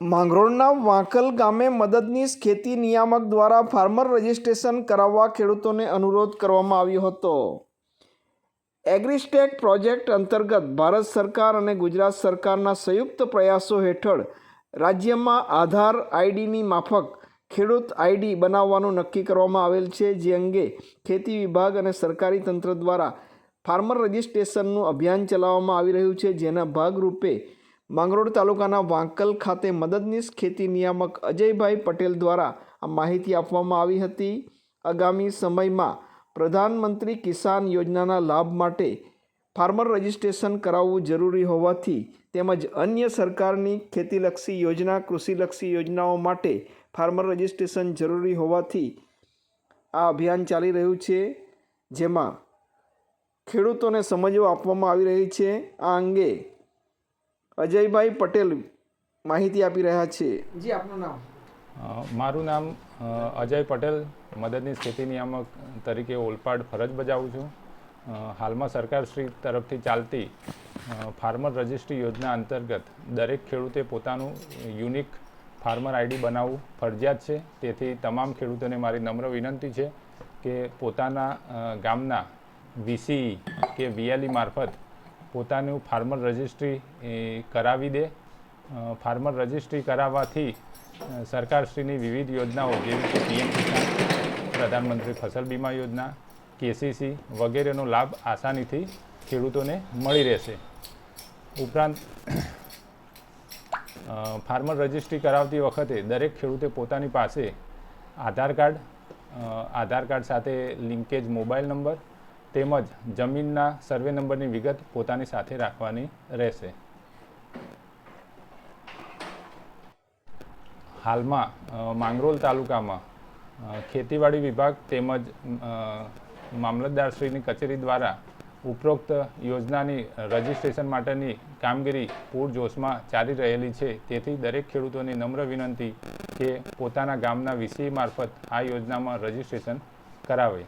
માંગરોળના વાંકલ ગામે મદદનીશ ખેતી નિયામક દ્વારા ફાર્મર રજિસ્ટ્રેશન કરાવવા ખેડૂતોને અનુરોધ કરવામાં આવ્યો હતો. એગ્રીસ્ટેક પ્રોજેક્ટ અંતર્ગત ભારત સરકાર અને ગુજરાત સરકારના સંયુક્ત પ્રયાસો હેઠળ રાજ્યમાં આધાર આઈડીની માફક ખેડૂત આઈડી બનાવવાનું નક્કી કરવામાં આવેલ છે, જે અંગે ખેતી વિભાગ અને સરકારી તંત્ર દ્વારા ફાર્મર રજિસ્ટ્રેશનનું અભિયાન ચલાવવામાં આવી રહ્યું છે, જેના ભાગરૂપે માંગરોળ તાલુકાના વાંકલ ખાતે મદદનીશ ખેતી નિયામક અજયભાઈ પટેલ દ્વારા આ માહિતી આપવામાં આવી હતી. આગામી સમયમાં પ્રધાનમંત્રી કિસાન યોજનાના લાભ માટે ફાર્મર રજિસ્ટ્રેશન કરાવવું જરૂરી હોવાથી તેમજ અન્ય સરકારની ખેતીલક્ષી યોજના, કૃષિલક્ષી યોજનાઓ માટે ફાર્મર રજિસ્ટ્રેશન જરૂરી હોવાથી આ અભિયાન ચાલી રહ્યું છે, જેમાં ખેડૂતોને સમજો આપવામાં આવી રહી છે. આ અંગે અજયભાઈ પટેલ માહિતી આપી રહ્યા છે. જી આપનું નામ? મારું નામ અજય પટેલ. મદદની સ્થિતિ નિયામક તરીકે ઓલપાડ ફરજ બજાવું છું. હાલમાં હાલમાં સરકારશ્રી તરફથી ચાલતી ફાર્મર રજિસ્ટ્રી યોજના અંતર્ગત દરેક ખેડૂતે પોતાનું યુનિક ફાર્મર આઈડી બનાવવું ફરજિયાત છે. તેથી તમામ ખેડૂતોને મારી નમ્ર વિનંતી છે કે પોતાના ગામના વીસી કે વીએલઈ મારફત પોતાનું ફાર્મર રજિસ્ટ્રી એ, કરાવી દે. ફાર્મર રજિસ્ટ્રી કરાવવાથી સરકારશ્રીની વિવિધ યોજનાઓ જેવી કે પીએમ કિસાન પ્રધાનમંત્રી ફસલ બીમા યોજના કેસીસી વગેરેનો લાભ આસાનીથી ખેડૂતોને મળી રહેશે. ઉપરાંત ફાર્મર રજિસ્ટ્રી કરાવતી વખતે દરેક ખેડૂતે પોતાની પાસે આધાર કાર્ડ આધાર કાર્ડ સાથે લિંકેજ મોબાઈલ નંબર તેમજ જમીનના સર્વે નંબરની વિગત પોતાની સાથે રાખવાની રહેશે. હાલમાં માંગરોલ તાલુકામાં ખેતીવાડી વિભાગ તેમજ મામલતદારશ્રીની કચેરી દ્વારા ઉપરોક્ત યોજનાની રજિસ્ટ્રેશન માટેની કામગીરી પૂરજોશમાં ચાલી રહેલી છે. તેથી દરેક ખેડૂતોની નમ્ર વિનંતી કે પોતાના ગામના વીસી મારફત આ યોજનામાં રજિસ્ટ્રેશન કરાવે.